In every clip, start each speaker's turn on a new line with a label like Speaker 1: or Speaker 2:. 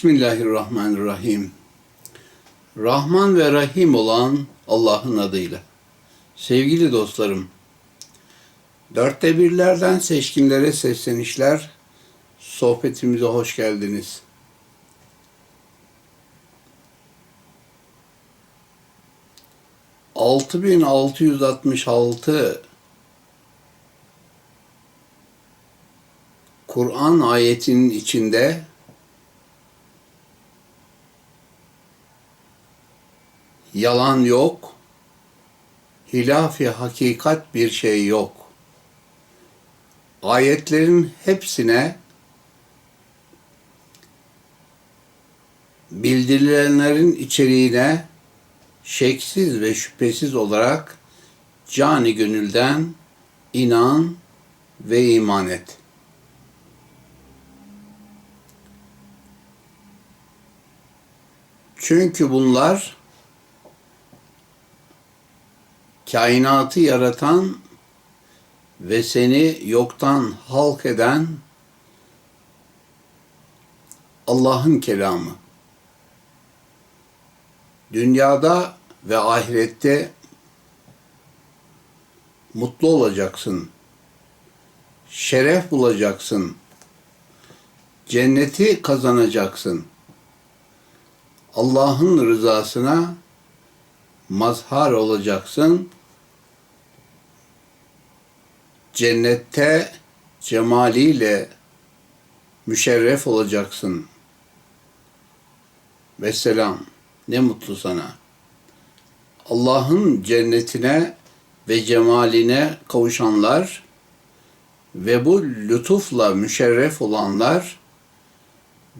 Speaker 1: Bismillahirrahmanirrahim. Rahman ve Rahim olan Allah'ın adıyla. Sevgili dostlarım, dörtte birlerden seçkinlere seslenişler, sohbetimize hoş geldiniz. Altı bin altı yüz altmış altı Kur'an ayetinin içinde yalan yok, hilafi hakikat bir şey yok. Ayetlerin hepsine bildirilenlerin içeriğine şeksiz ve şüphesiz olarak cani gönülden inan ve iman et. Çünkü bunlar kainatı yaratan ve seni yoktan halk eden Allah'ın kelamı. Dünyada ve ahirette mutlu olacaksın. Şeref bulacaksın. Cenneti kazanacaksın. Allah'ın rızasına mazhar olacaksın. Cennette cemaliyle müşerref olacaksın. Vesselam. Ne mutlu sana. Allah'ın cennetine ve cemaline kavuşanlar ve bu lütufla müşerref olanlar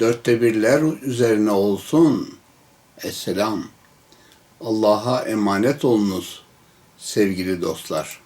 Speaker 1: dörtte birler üzerine olsun. Esselam. Allah'a emanet olunuz sevgili dostlar.